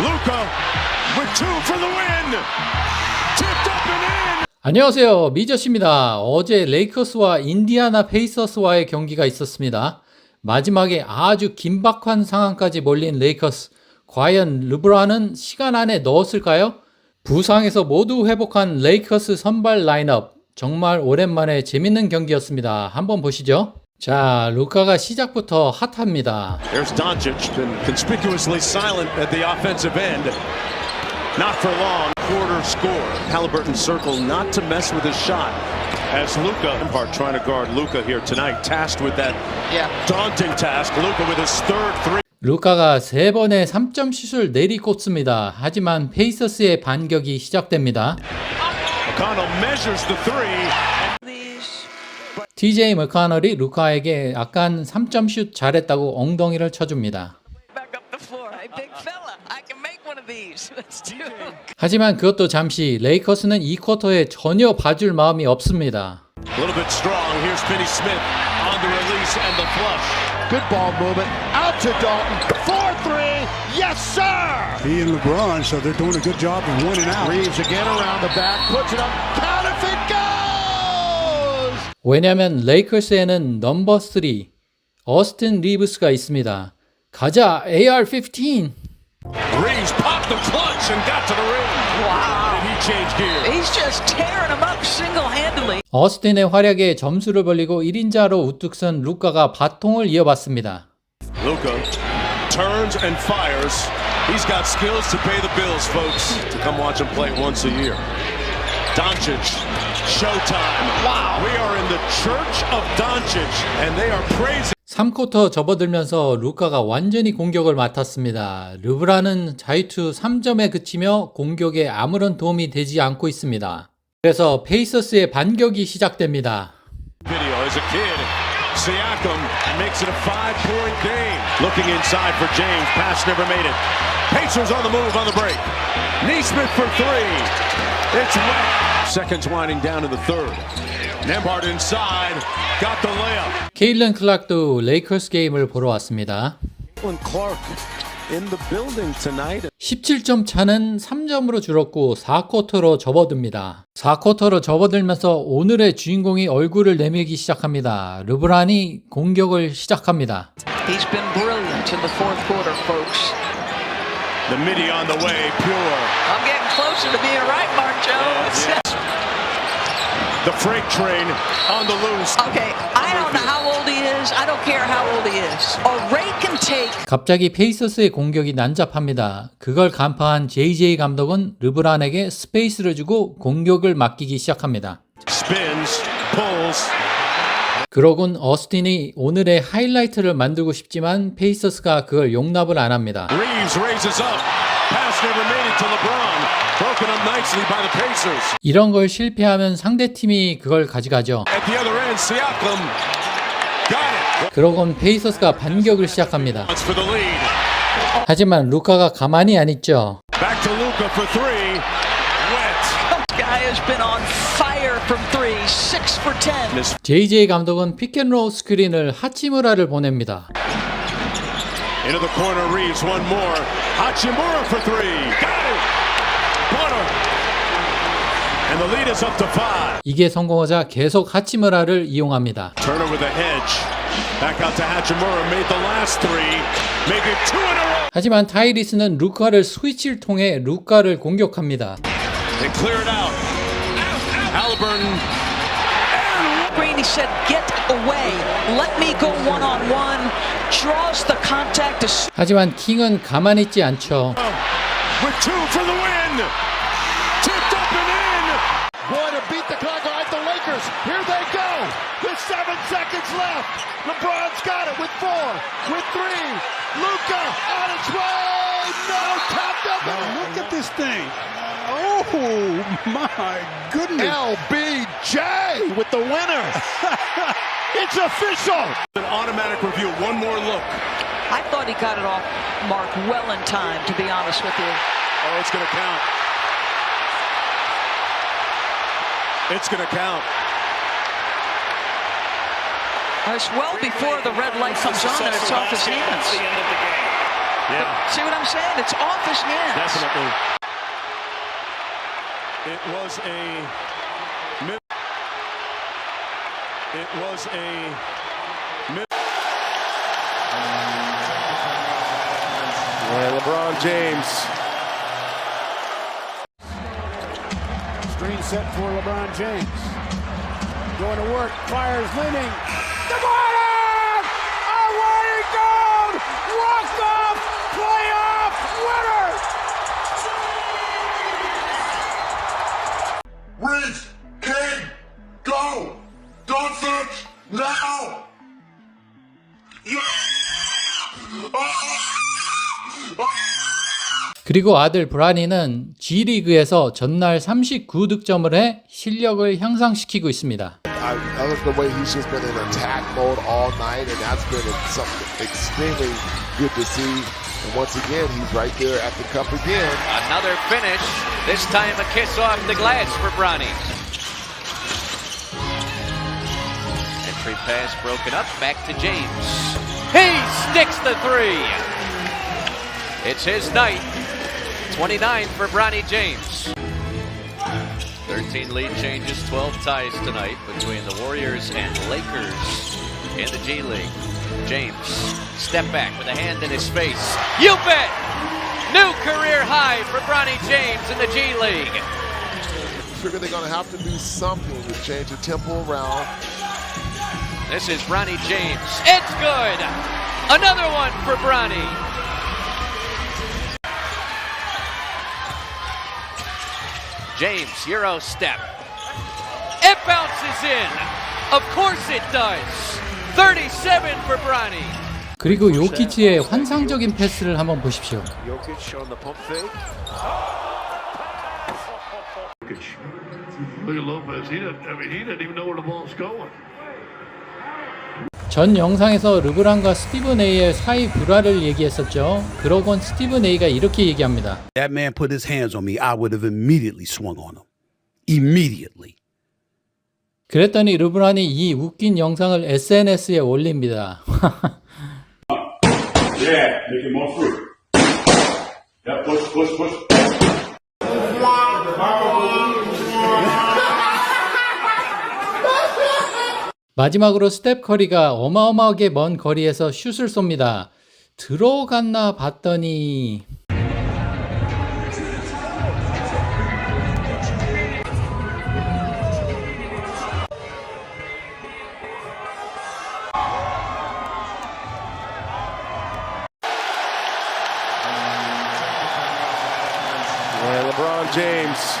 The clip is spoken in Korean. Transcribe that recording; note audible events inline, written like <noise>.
Luca with two for the win. Tipped up and in. 안녕하세요. 미저씨입니다. 어제 레이커스와 인디아나 페이서스와의 경기가 있었습니다. 마지막에 아주 긴박한 상황까지 몰린 레이커스. 과연 르브란은 시간 안에 넣었을까요? 부상에서 모두 회복한 레이커스 선발 라인업. 정말 오랜만에 재밌는 경기였습니다. 한번 보시죠. 자, 루카가 시작부터 핫합니다. There's Doncic, been conspicuously silent at the offensive end. Not for long. Quarter score. Halliburton circle not to mess with his shot. As Luca, Lampard trying to guard Luca here tonight, tasked with that daunting task. Luca with his third three. 루카가 세 번의 3점 슛을 내리꽂습니다. 하지만 페이서스의 반격이 시작됩니다. McConnell measures the three. TJ 머카널이 루카에게 약간 3점 슛 잘했다고 엉덩이를 쳐줍니다. back up the floor. Hey, big fella, I can make one of these. Let's do it. 하지만 그것도 잠시 레이커스는 이 쿼터에 전혀 봐줄 마음이 없습니다. A little bit strong. Here's Finney Smith on the release and the flush. Good ball movement. Out to Dalton. 4-3. Yes, sir. He and LeBron, so they're doing a good job of winning out. Reeves again around the back. Puts it up. 왜냐면 레이커스에는 넘버 3 어스틴 리브스가 있습니다. 가자 AR-15 Reeves popped the clutch and got to the rim. Wow. He change gears? He's just tearing them up single-handedly. 어스틴의 활약에 점수를 벌리고 1인자로 우뚝 선 루카가 바통을 이어받습니다. Luca turns and fires. He's got skills to pay the bills, folks. To come watch him play once a year. Doncic, showtime. Wow. We are in the church of Doncic, and they are praising. 3쿼터 접어들면서 루카가 완전히 공격을 맡았습니다. 르브라는 자유투 3점에 그치며 공격에 아무런 도움이 되지 않고 있습니다. 그래서 페이서스의 반격이 시작됩니다. Video as a kid. Siakam makes it a five-point game. Looking inside for James. Pass never made it. Pacers on the move on the break. Neesmith for three. It's wet. Seconds winding down in the third. Nembhard inside. Got the layup. 케일런 클락도 레이커스 게임을 보러 왔습니다. Clark in the building tonight. 17점 차는 3점으로 줄었고 4쿼터로 접어듭니다. 4쿼터로 접어들면서 오늘의 주인공이 얼굴을 내밀기 시작합니다. 르브란이 공격을 시작합니다. He's been brilliant in the fourth quarter, folks. The midi on the way. Pure. I'm getting closer to being right, Mark. The freight train on the loose. okay, I don't know how old he is. I don't care how old he is. A Ray can take 갑자기 페이서스의 공격이 난잡합니다. 그걸 간파한 JJ 감독은 르브란에게 스페이스를 주고 공격을 맡기기 시작합니다. Spins. Pulls. 그러곤 어스틴이 오늘의 하이라이트를 만들고 싶지만 페이서스가 그걸 용납을 안 합니다. Reeves raises up. Pass never made it to LeBron. 이런 걸 실패하면 상대팀이 그걸 가져가죠. 그러곤 페이서스가 반격을 시작합니다. 하지만 루카가 가만히 안 있죠. Back to Luca for three. Wet. guy has been on fire from three, six for ten. Miss JJ 감독은 피켄롤 스크린을 하치무라를 보냅니다. into the corner. Reeves one more. Hachimura for three. Got 이게 성공하자 계속 하치무라를 이용합니다. 하지만 타이리스는 루카를 스위치를 통해 루카를 공격합니다. They clear it out. Halliburton Green, he said, get away. Let me go one on one. Draws the contact to 하지만 킹은 가만히 있지 않죠. with two for the win. Boy, to beat the clock. All right, the Lakers. Here they go. With seven seconds left. LeBron's got it with four. With three. Luca on its way. No, tapped up. Look at this thing. Oh, my goodness. LBJ with the winner. <laughs> it's official. An automatic review. One more look. I thought he got it off Mark well in time, to be honest with you. Oh, it's going to count. It's going to count. Uh, it's well before the red light comes on and it's off his hands. Yeah. See what I'm saying? It's off his hands. Definitely. It was a. It was a. mi- And LeBron James. Screen set for LeBron James. Going to work, fires, leaning. DeMartin! 그리고 아들 브라니는 G리그에서 전날 39득점을 해 실력을 향상시키고 있습니다. I, I love the way he's just been in attack mode all night, and that's been something extremely good to see. And once again, he's right there at the cup again. Another finish. This time a kiss off the glass for Bronny. Entry pass broken up. Back to James. He sticks the three. It's his night. 29 for Bronny James. 13 lead changes, 12 ties tonight between the Warriors and Lakers in the G League. James, step back with a hand in his face. You bet! New career high for Bronny James in the G League. Figure they're going to have to do something to change the tempo around. This is Bronny James. It's good! Another one for Bronny. James, Euro step. It bounces in. Of course it does. 37 for Bronny. 그리고 요키치의 환상적인 패스를 한번 보십시오. Jokic on the pump fake. Look at Lopez. He didn't. I mean, he didn't even know where the ball's going. 전 영상에서 르브란과 스티븐 A의 사이 불화를 얘기했었죠. 그러곤 스티븐 A가 이렇게 얘기합니다. That man put his hands on me, I would have immediately swung on him. Immediately. 그랬더니 르브란이 이 웃긴 영상을 SNS에 올립니다. Yeah, make it more free. Yeah, push, push, push. 마지막으로 스텝 커리가 어마어마하게 먼 거리에서 슛을 쏩니다. 들어갔나 봤더니 LeBron James